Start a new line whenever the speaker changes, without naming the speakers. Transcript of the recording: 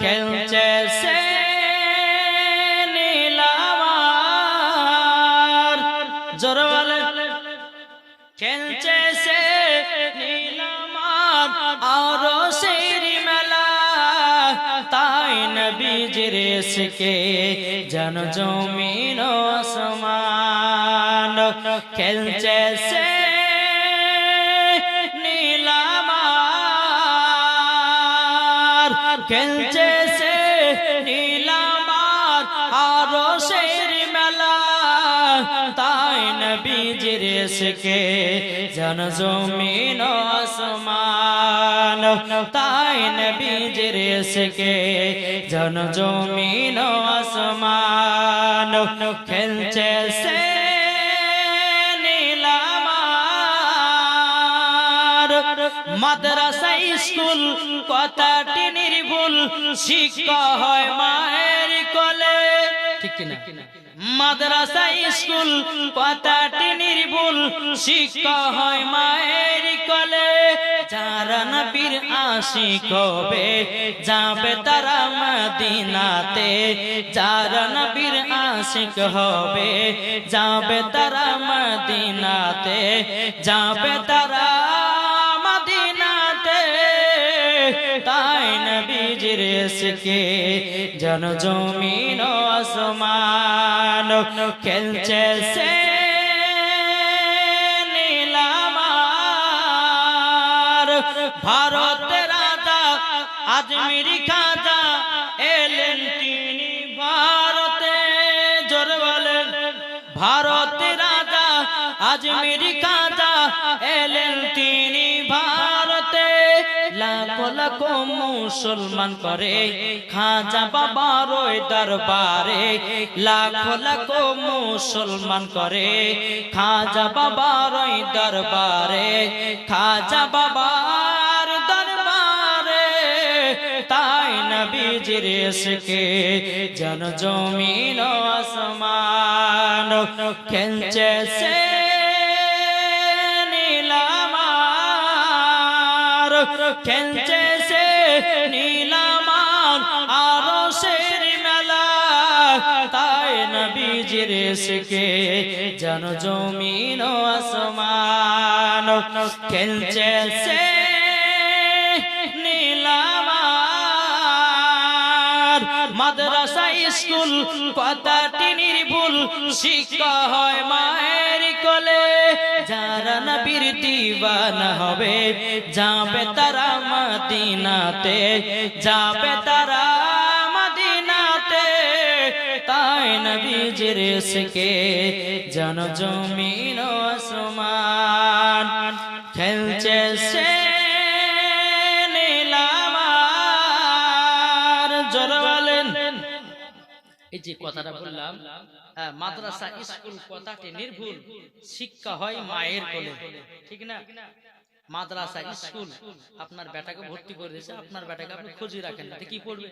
খেলছে সে নীলামার জোর বলে খেলছে সে নীলামার আর সেই মেলা। তাই নবীজির এসকে জন জমিন আসমান। খেলছে খেলছে সে নীলামার আর শের মেলা। তাই নবীজির এসকে জন জমিন আসমান। তাই নবীজির এসকে জন জমিন আসমান। খেলছে সে মাদ্রাসা স্কুল, কথাটি নির্ভুল, শিক্ষা হয় মায়ের কোলে। ঠিক কিনা? মাদ্রাসা স্কুল, কথাটি নির্ভুল, শিক্ষা হয় মায়ের কোলে। যারা নবীর আশিক হবে, যাবে তারা মদিনাতে। যারা নবীর আশিক হবে, যাবে তারা মদিনাতে। যাবে তারা জন জমিন আসমান খেলছে সে নীলামার ভারতের রাজা আজমিরি খাজা এলেন তিনি ভারতে। জোর বলেন, ভারতের রাজা আজমিরি খাজা এলেন তিনি ভারতে। লাখো লাখো মুসলমান করে। খাজা বাবার ওই দরবারে লাখো লাখো মুসলমান করে। খাজা বাবার ওই দরবারে, খাজা বাবার দরবারে। তাই নবীজির এসকে জন জমিন আসমান খেলছে সে খেলছে সে নীলামার আরও শের মেলা। তাই নবীজির এসকে জন জমিন আসমান খেলছে সে মাদ্রাসা, স্কুল কথাটি নির্ভুল, শিক্ষা হয় মায়ের যারা নবীর দিবানা হবে, যাবে তারা মদিনাতে, যাবে তারা মদিনাতে। তাই নবীজির এসকে জন জমিন আসমান, খেলছে সে এই যে কথাটা বললাম হ্যাঁ, মাদ্রাসা স্কুল কথাটি নির্ভুল শিক্ষা হয় মায়ের কোলে ঠিক না? মাদ্রাসা স্কুল আপনার বেটাকে ভর্তি করে দিয়েছে আপনার বেটাকে আপনি খুঁজে রাখেন কি পড়বে